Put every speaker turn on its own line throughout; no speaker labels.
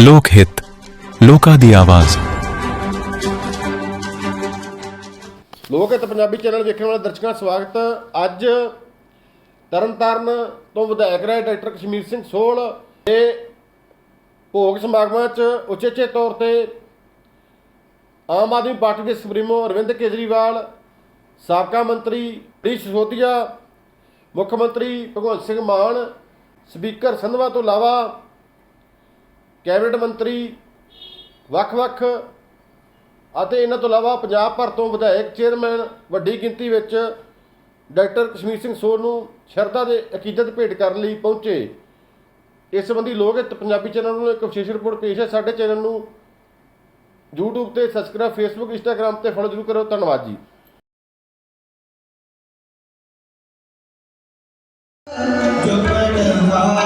ਲੋਕ ਹਿੱਤ, ਲੋਕਾਂ ਦੀ ਆਵਾਜ਼।
ਲੋਕ ਹਿੱਤ ਪੰਜਾਬੀ ਚੈਨਲ ਵੇਖਣ ਵਾਲੇ ਦਰਸ਼ਕਾਂ ਦਾ ਸਵਾਗਤ। ਅੱਜ ਤਰਨਤਾਰਨ ਤੋਂ ਵਿਧਾਇਕ ਰਹੇ ਡਾਕਟਰ ਕਸ਼ਮੀਰ ਸਿੰਘ ਸੋਹਲ ਦੇ ਭੋਗ ਸਮਾਗਮਾਂ 'ਚ ਉਚੇਚੇ ਤੌਰ ਤੇ ਆਮ ਆਦਮੀ ਪਾਰਟੀ ਦੇ ਸੁਪਰੀਮੋ ਅਰਵਿੰਦ ਕੇਜਰੀਵਾਲ, ਸਾਬਕਾ ਮੰਤਰੀ ਹਰੀਸ਼ ਸਿਸੋਦੀਆ, ਮੁੱਖ ਮੰਤਰੀ ਭਗਵੰਤ ਸਿੰਘ ਮਾਨ, ਸਪੀਕਰ ਸੰਧਵਾ ਤੋਂ ਇਲਾਵਾ ਕੈਬਨਿਟ ਮੰਤਰੀ ਵੱਖ-ਵੱਖ ਅਤੇ ਇਹਨਾਂ ਤੋਂ ਇਲਾਵਾ ਪੰਜਾਬ ਭਰ ਤੋਂ ਵਿਧਾਇਕ ਚੇਅਰਮੈਨ ਵੱਡੀ ਗਿਣਤੀ ਵਿੱਚ ਡਾਕਟਰ ਕਸ਼ਮੀਰ ਸਿੰਘ ਸੋਲ ਨੂੰ ਸ਼ਰਧਾ ਦੇ ਅਕੀਦਤ ਭੇਟ ਕਰਨ ਲਈ ਪਹੁੰਚੇ। ਇਸ ਸੰਬੰਧੀ ਲੋਕ ਹਿੱਤ ਪੰਜਾਬੀ ਚੈਨਲ ਨੂੰ ਇੱਕ ਵਿਸ਼ੇਸ਼ ਰਿਪੋਰਟ ਪੇਸ਼ ਹੈ। ਸਾਡੇ ਚੈਨਲ ਨੂੰ YouTube ਤੇ ਸਬਸਕ੍ਰਾਈਬ Facebook, Instagram ਤੇ ਫੋਲੋ ਜ਼ਰੂਰ ਕਰੋ ਧੰਨਵਾਦ ਜੀ।
ਜੋ ਪੜਵਾ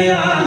आया